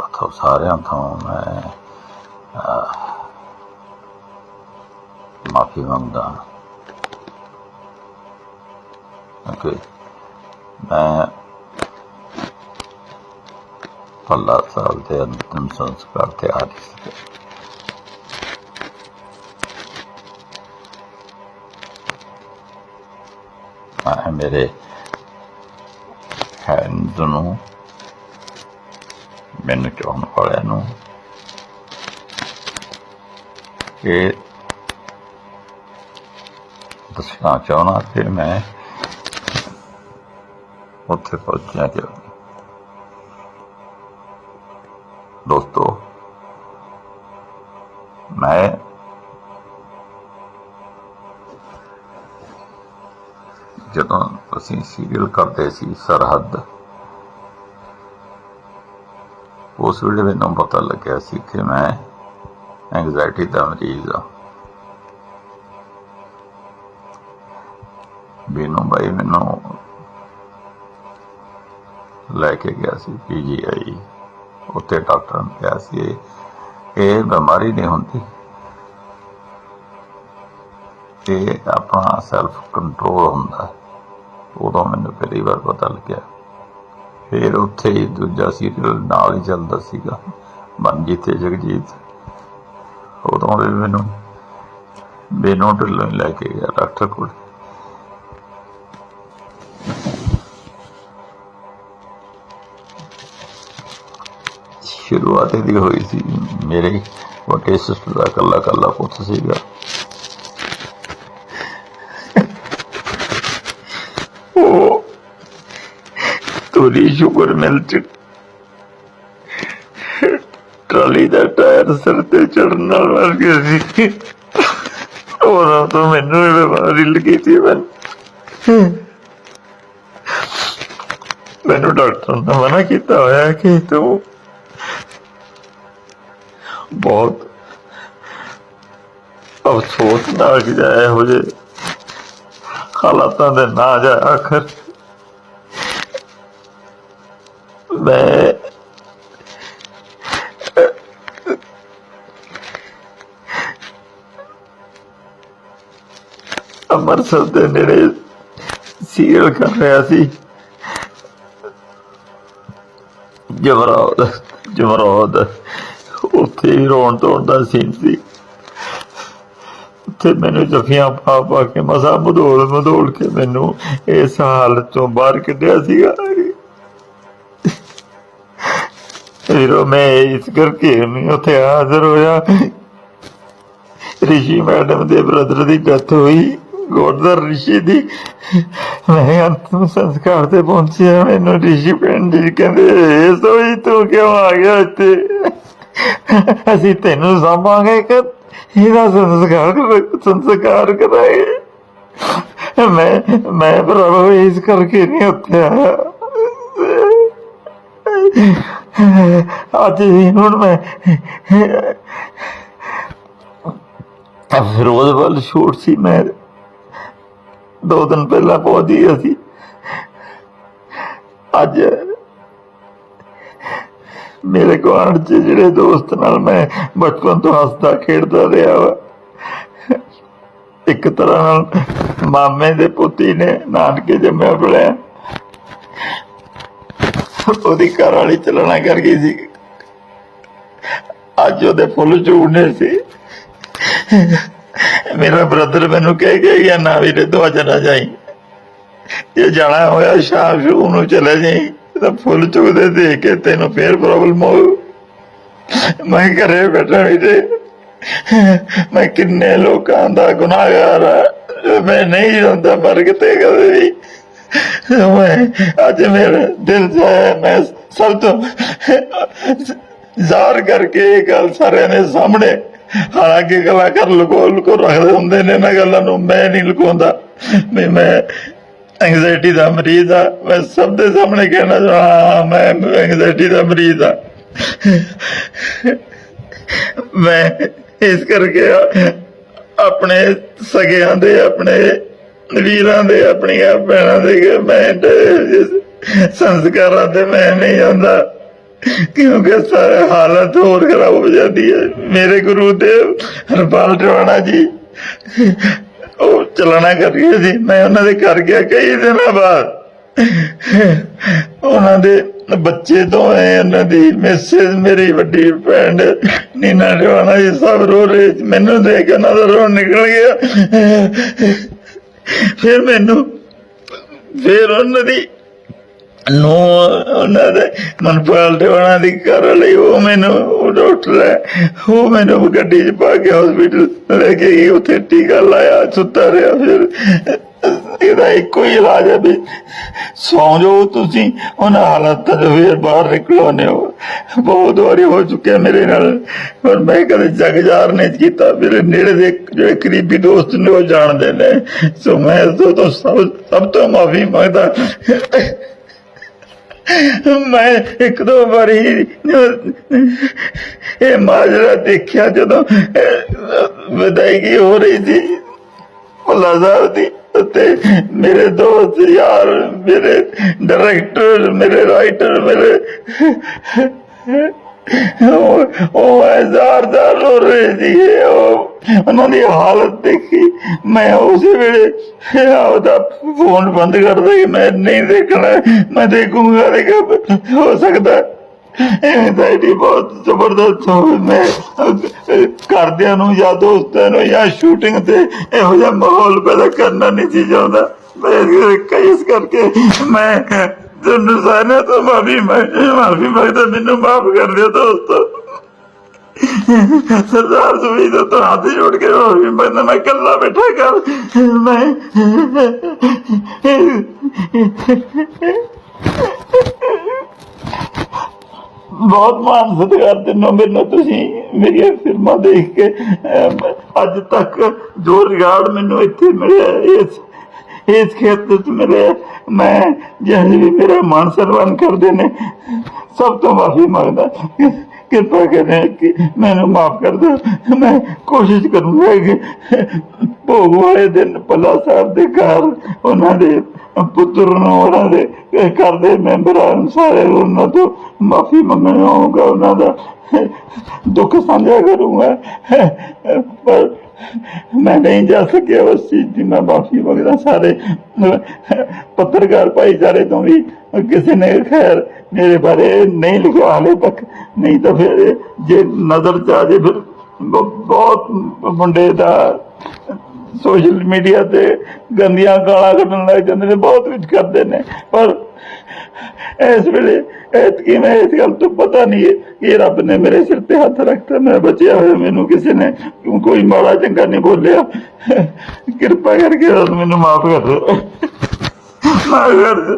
ਪਥੋ ਸਾਰਿਆਂ ਤੋਂ ਮੈਂ ਮਾਫੀ ਮੰਗਦਾ ਓਕੇ ਮੈਂ ਪੱਲਾ ਸਾਹਿਬ ਦੇ ਅੰਤਿਮ ਸੰਸਕਾਰ ਤੇ ਆ ਰਹੀ ਸੀ ਮੇਰੇ ਹੈਂਡ ਨੂੰ ਮੈਨੂੰ ਚਾਹਣ ਵਾਲਿਆਂ ਨੂੰ ਇਹ ਦੱਸਣਾ ਚਾਹਣਾ ਕਿ ਮੈਂ ਉੱਥੇ ਪਹੁੰਚਿਆ ਕਿ ਦੋਸਤੋ ਮੈਂ ਜਦੋਂ ਅਸੀਂ ਸੀਰੀਅਲ ਕਰਦੇ ਸੀ ਸਰਹੱਦ ਉਸ ਵੇਲੇ ਮੈਨੂੰ ਪਤਾ ਲੱਗਿਆ ਸੀ ਕਿ ਮੈਂ ਐਂਗਜ਼ਾਇਟੀ ਦਾ ਮਰੀਜ਼ ਹਾਂ। ਬੀਨੂ ਬਾਈ ਮੈਨੂੰ ਲੈ ਕੇ ਗਿਆ ਸੀ ਪੀਜੀਆਈ ਉੱਥੇ ਡਾਕਟਰ ਨੇ ਕਿਹਾ ਸੀ, ਇਹ- ਬਿਮਾਰੀ ਨਹੀਂ ਹੁੰਦੀ। ਇਹ ਆਪਣਾ ਸੈਲਫ ਕੰਟਰੋਲ ਹੁੰਦਾ। ਉਦੋਂ ਮੈਨੂੰ ਪਹਿਲੀ ਵਾਰ ਪਤਾ ਲੱਗਿਆ। ਫਿਰ ਉੱਥੇ ਹੀ ਦੂਜਾ ਸੀਰੀਅਲ ਨਾਲ ਹੀ ਚੱਲਦਾ ਸੀਗਾ। ਮਨਜੀਤ ਤੇ ਜਗਜੀਤ। ਉਦੋਂ ਵੀ ਮੈਨੂੰ ਬੇਨੋ ਲੈ ਕੇ ਗਿਆ ਡਾਕਟਰ ਕੋਲ। ਸ਼ੁਰੂਆਤ ਇਹਦੀ ਹੋਈ ਸੀ। ਮੇਰੇ ਵੱਡੇ ਸਿਸਟਰ ਦਾ ਕੱਲਾ ਕੱਲਾ ਪੁੱਤ ਸੀਗਾ। ਤੋਰੀ ਸ਼ੁਕਰ ਮਿਲ ਚ ਟਰਾਲੀ ਦਾ ਟਾਇਰ ਸਿਰ ਤੇ ਚੜਨ ਨਾਲ ਮਰ ਗਿਆ ਸੀ। ਉਹਨਾਂ ਤੋਂ ਮੈਨੂੰ ਇਹ ਬਿਮਾਰੀ ਲੱਗੀ ਸੀ ਮੈਂ ਮੈਨੂੰ। ਡਾਕਟਰ ਨੇ ਮਨਾ ਕੀਤਾ ਹੋਇਆ ਕਿ ਤੂੰ ਬਹੁਤ ਅਫਸੋਸ ਨਾਲ ਜਾਇਆ ਹੋ ਜੇ ਹਾਲਾਤਾਂ ਦੇ ਨਾ ਜਾ ਆਖਰ ਮੈਂ, ਅੰਮ੍ਰਿਤਸਰ ਦੇ ਨੇੜੇ ਸੀਰੀਅਲ ਕਰ ਰਿਹਾ ਸੀ। ਜਮਰੌਦ ਜਮਰੌਦ ਉੱਥੇ ਹੀ ਰੋਣ ਧੋਣ ਦਾ ਸੀਨ ਸੀ। ਉੱਥੇ ਮੈਨੂੰ ਜਫੀਆਂ ਪਾ ਪਾ ਕੇ ਮਸਾ ਮਧੋਲ ਮਧੋਲ ਕੇ ਮੈਨੂੰ ਇਸ ਹਾਲਤ ਤੋਂ ਬਾਹਰ ਕੱਢਿਆ ਸੀਗਾ। ਵੀਰੋ ਮੈਂ ਇਸ ਕਰਕੇ ਨਹੀਂ ਉੱਥੇ ਹਾਜ਼ਰ ਹੋਇਆ। ਰਿਸ਼ੀ ਮੈਡਮ ਦੇ ਬ੍ਰਦਰ ਦੀ ਡੈਥ ਹੋਈ। ਗੋਦਰ ਰਿਸ਼ੀ ਦੀ ਮੈਂ ਅੰਤਮ ਸੰਸਕਾਰ ਤੇ ਪਹੁੰਚਿਆ। ਮੈਨੂੰ ਰਿਸ਼ੀ ਪਿੰਡ ਜੀ ਕਹਿੰਦੇ ਸੋਈ, ਤੂੰ ਕਿਉਂ ਆ ਗਿਆ ਇੱਥੇ? ਅਸੀਂ ਤੈਨੂੰ ਸਾਂਭਾਂਗੇ ਕਿ ਇਹਦਾ ਸੰਸਕਾਰ ਸੰਸਕਾਰ ਕਰਾਂਗੇ। ਮੈਂ ਮੈਂ ਪ੍ਰਭੂ ਇਸ ਕਰਕੇ ਨਹੀਂ ਉੱਥੇ ਆਇਆ। ਅੱਜ ਹੀ ਹੁਣ ਮੈਂ ਫਿਰੋਜ਼ ਵੱਲ ਸ਼ੂਟ ਸੀ ਮੈਂ। ਦੋ ਦਿਨ ਪਹਿਲਾਂ ਪਹੁੰਚ ਗਿਆ ਸੀ ਅੱਜ ਮੇਰੇ ਗੁਆਂਢ 'ਚ ਜਿਹੜੇ ਦੋਸਤ ਨਾਲ ਮੈਂ ਬਚਪਨ ਤੋਂ ਹੱਸਦਾ ਖੇਡਦਾ ਰਿਹਾ ਵਾ। ਇੱਕ ਤਰ੍ਹਾਂ ਨਾਲ ਮਾਮੇ ਦੇ ਪੁੱਤੀ ਨੇ ਨਾਨਕੇ ਜੰਮਿਆ ਪੜਿਆ ਉਹਦੀ ਘਰ ਵਾਲੀ ਚਲਣਾ ਕਰ ਗਈ ਸੀ। ਅੱਜ ਉਹਦੇ ਫੁੱਲ ਝੂੜਨੇ ਸੀ। ਮੇਰਾ ਬ੍ਰਦਰ ਮੈਨੂੰ ਕਹਿ ਕੇ ਗਿਆ ਨਾ ਵੀਰੇ ਤੂੰ ਅੱਜ ਜਾਈ। ਜੇ ਜਾਣਾ ਹੋਇਆ, ਸ਼ਾਮ ਸ਼ੂ ਨੂੰ ਚਲੇ ਜਾਈ। ਤਾਂ ਫੁੱਲ ਚੁਗਦੇ ਦੇਖ ਕੇ ਤੈਨੂੰ ਫੇਰ ਪ੍ਰੋਬਲਮ ਹੋ ਮੈਂ ਘਰੇ ਬੈਠਾ ਵੀਰੇ ਮੈਂ ਕਿੰਨੇ ਲੋਕਾਂ ਦਾ ਗੁਨਾਹਗਾਰ ਮੈਂ ਨਹੀਂ ਜਾਂਦਾ ਪਰ ਕਿਤੇ ਕਦੇ ਵੀ। ਮੈਂ ਅੱਜ ਮੇਰਾ ਦਿਲ ਜਾਇਆ ਮੈਂ ਸਭ ਤੋਂ ਜ਼ਾਹਰ ਕਰਕੇ ਇਹ ਗੱਲ ਸਾਰਿਆਂ ਦੇ ਸਾਹਮਣੇ। ਹਾਲਾਂਕਿ ਗੱਲਾਂ ਲੁਕੋ ਲੁਕੋ ਰੱਖਦੇ ਹੁੰਦੇ ਨੇ ਨਾ ਗੱਲਾਂ ਨੂੰ, ਮੈਂ ਨਹੀਂ ਲੁਕਾਉਂਦਾ। ਵੀ ਮੈਂ ਐਂਗਜ਼ਾਇਟੀ ਦਾ ਮਰੀਜ਼ ਆ, ਮੈਂ ਸਭ ਦੇ ਸਾਹਮਣੇ ਕਹਿਣਾ ਚਾਹਾਂ ਮੈਂ ਐਂਗਜ਼ਾਇਟੀ ਦਾ ਮਰੀਜ਼ ਆ। ਮੈਂ ਇਸ ਕਰਕੇ ਆਪਣੇ ਸਗਿਆਂ ਦੇ, ਆਪਣੇ ਵੀਰਾਂ ਦੇ, ਆਪਣੀਆਂ ਭੈਣਾਂ ਦੇ ਮੈਂ ਸੰਸਕਾਰਾਂ ਤੇ ਮੈਂ ਨਹੀਂ ਜਾਂਦਾ। ਕਿਉਂਕਿ ਸਾਰੇ ਹਾਲਤ ਹੋਰ ਖਰਾਬ ਹੋ ਜਾਂਦੀ ਹੈ। ਮੇਰੇ ਗੁਰੂਦੇਵ ਹਰਪਾਲ ਟਵਾਣਾ ਜੀ, ਉਹ ਚਲਾਣਾ ਕਰ ਗਏ ਸੀ। ਮੈਂ ਉਹਨਾਂ ਦੇ ਘਰ ਗਿਆ ਕਈ ਦਿਨਾਂ ਬਾਅਦ। ਉਹਨਾਂ ਦੇ ਬੱਚੇ ਤੋਂ ਹੈ ਉਹਨਾਂ ਦੀ ਮਿਸਿਸ, ਮੇਰੀ ਵੱਡੀ ਭੈਣ, ਨੀਨਾ ਟਵਾਣਾ ਜੀ ਸਭ ਰੋ ਰਹੇ ਮੈਨੂੰ ਦੇਖ ਕੇ ਉਹਨਾਂ ਦਾ ਰੋ ਨਿਕਲ ਗਿਆ। ਫਿਰ ਮੈਨੂੰ, ਫਿਰ ਉਹਨਾਂ ਦੀ ਨੂੰ ਉਹਨਾਂ ਦੇ ਮਨਪਾਲ ਦੇ ਉਹਨਾਂ ਦੀ ਕਰ ਲਈ ਉਹ ਮੈਨੂੰ ਉਹ ਡਾਕਟਰ ਹੈ ਉਹ ਮੈਨੂੰ ਗੱਡੀ 'ਚ ਪਾ ਕੇ ਹਸਪੀਟਲ ਲੈ ਕੇ ਗਈ, ਉੱਥੇ ਟੀਕਾ ਲਾਇਆ, ਸੁੱਤਾ ਰਿਹਾ ਫਿਰ। ਇੱਕੋ ਹੀ ਇਲਾਜ ਹੈ ਵੀ ਸੌਂ ਜਾਓ ਤੁਸੀਂ, ਉਹਨਾਂ ਹਾਲਾਤਾਂ ਤੋਂ ਫਿਰ ਬਾਹਰ ਨਿਕਲੋਨੇ ਹੋ ਬਹੁਤ ਵਾਰੀ ਹੋ ਚੁੱਕਿਆ ਮੇਰੇ ਨਾਲ, ਪਰ ਮੈਂ ਕਦੇ ਜਗਜਾਰ ਨਹੀਂ ਕੀਤਾ। ਮੇਰੇ ਨੇੜੇ ਦੇ ਜਿਹੜੇ ਕਰੀਬੀ ਦੋਸਤ ਨੇ, ਉਹ ਜਾਣਦੇ ਨੇ। ਸੋ ਮੈਂ ਇਸ ਤੋਂ ਸਭ ਸਭ ਤੋਂ ਮਾਫੀ ਮੰਗਦਾ। ਮੈਂ ਇੱਕ ਦੋ ਵਾਰੀ ਇਹ ਮਾਜਰਾ ਦੇਖਿਆ ਜਦੋਂ ਵਿਦਾਇਗੀ ਹੋ ਰਹੀ ਸੀ। ਭੱਲਾ ਸਾਹਿਬ ਦੀ ਤੇ ਮੇਰੇ ਦੋਸਤ ਯਾਰ, ਮੇਰੇ ਡਾਇਰੈਕਟਰ ਮੇਰੇ ਰਾਈਟਰ ਮੇਰੇ ਉਹ ਹਜ਼ਾਰ ਦਾ ਰੋ ਰਹੇ ਸੀ ਉਹਨਾਂ ਦੀ ਹਾਲਤ ਦੇਖੀ। ਮੈਂ ਉਸੇ ਵੇਲੇ ਆਪਦਾ ਫੋਨ ਬੰਦ ਕਰਦਾ ਦੇ ਮੈਂ ਨਹੀਂ ਦੇਖਣਾ, ਮੈਂ ਦੇਖੂੰਗਾ, ਦੇਖਾ, ਹੋ ਸਕਦਾ ਐਂਜ਼ਾਈਟੀ ਬਹੁਤ ਜ਼ਬਰਦਸਤ ਹੋਵੇ ਮੈਂ ਅਹ, ਨੂੰ ਜਾਂ ਦੋਸਤਾਂ ਨੂੰ ਜਾਂ ਸ਼ੂਟਿੰਗ ਤੇ ਇਹੋ ਜਿਹਾ ਮਾਹੌਲ ਪੈਦਾ ਕਰਨਾ ਨਹੀਂ ਸੀ ਚਾਹੁੰਦਾ। ਮੈਂ ਕਈਸ ਕਰਕੇ ਮੈਂ ਤੁਹਾਨੂੰ ਸਾਰਿਆਂ ਤੋਂ ਮਾਫੀ ਮਾਫੀ ਮੰਗਦਾ ਮੈਨੂੰ ਮਾਫ ਕਰ ਦਿਓ ਦੋਸਤੋ। ਸਰਦਾਰ ਸੁਣੀ ਦਾ ਹੱਥ ਜੋੜ ਕੇ ਮਾਫੀ ਮੰਗਦਾ ਮੈਂ ਇਕੱਲਾ ਬੈਠਾ ਕਰ ਮੈਂ ਬਹੁਤ ਮਾਣ ਸਤਿਕਾਰ ਦਿਨੋਂ ਮੈਨੂੰ ਤੁਸੀਂ ਮੇਰੀਆਂ ਫਿਲਮਾਂ ਦੇਖ ਕੇ। ਅੱਜ ਤੱਕ ਜੋ ਰਿਗਾਰਡ ਮੈਨੂੰ ਇੱਥੇ ਮਿਲਿਆ, ਇਸ ਇਸ ਖੇਤਰ ਚ ਮਿਲਿਆ, ਮੈਂ ਜਿਹੇ ਵੀ ਮੇਰਾ ਮਾਨ ਸਨਮਾਨ ਕਰਦੇ ਨੇ, ਸਭ ਤੋਂ ਮਾਫੀ ਮੰਗਦਾ। ਕਿਰਪਾ ਕਰੇ ਮੈਨੂੰ ਮਾਫ ਕਰ ਦਿਓ। ਮੈਂ ਕੋਸ਼ਿਸ਼ ਕਰੂੰਗਾ ਕਿ ਭੋਗ ਵਾਲੇ ਦਿਨ ਪੱਲਾ ਸਾਹਿਬ ਦੇ ਘਰ ਉਹਨਾਂ ਦੇ ਪੁੱਤਰ ਨੂੰ ਉਹਨਾਂ ਦੇ ਘਰ ਦੇ ਮੈਂਬਰਾਂ ਨੂੰ ਸਾਰੇ ਉਹਨਾਂ ਤੋਂ ਮਾਫੀ ਮੰਗਣਾ ਹੋਊਗਾ, ਉਹਨਾਂ ਦਾ ਦੁੱਖ ਸਾਂਝਾ ਕਰੂੰਗਾ। ਪਰ ਮੈਂ ਨਹੀਂ ਜਾ ਸਕਿਆ ਉਸ ਚੀਜ਼ ਦੀ ਮੈਂ ਮਾਫੀ ਮੰਗਦਾ, ਸਾਰੇ, ਪੱਤਰਕਾਰ ਭਾਈਚਾਰੇ ਤੋਂ ਵੀ ਕਿਸੇ ਨੇ ਖੈਰ ਮੇਰੇ ਬਾਰੇ ਨਹੀਂ ਲਿਖਿਆ, ਹਾਲੇ ਤੱਕ। ਨਹੀਂ ਤਾਂ ਫਿਰ ਜੇ ਨਜ਼ਰ ਚ ਆ ਜੇ ਫਿਰ ਬਹੁਤ ਮੁੰਡੇ ਦਾ ਸੋਸ਼ਲ ਮੀਡੀਆ ਤੇ ਗੰਦੀਆਂ ਗਾਲਾਂ ਕੱਢਣ ਲੱਗ ਜਾਂਦੇ ਨੇ, ਬਹੁਤ ਕੁਝ ਕਰਦੇ ਨੇ। ਪਰ ਇਸ ਵੇਲੇ ਐਤਕੀ ਮੈਂ ਇਸ ਗੱਲ ਤੋਂ ਪਤਾ ਨਹੀਂ ਹੈ ਕਿ ਰੱਬ ਨੇ ਮੇਰੇ ਸਿਰ ਤੇ ਹੱਥ ਰੱਖਤਾ, ਮੈਂ ਬਚਿਆ ਹੋਇਆ ਮੈਨੂੰ ਕਿਸੇ ਨੇ ਕੋਈ ਮਾੜਾ ਚੰਗਾ ਨਹੀਂ ਬੋਲਿਆ। ਕਿਰਪਾ ਕਰਕੇ ਰੱਬ ਮੈਨੂੰ ਮਾਫ ਕਰ ਦਿਓ। ਮਾਫ ਕਰ ਦਿਓ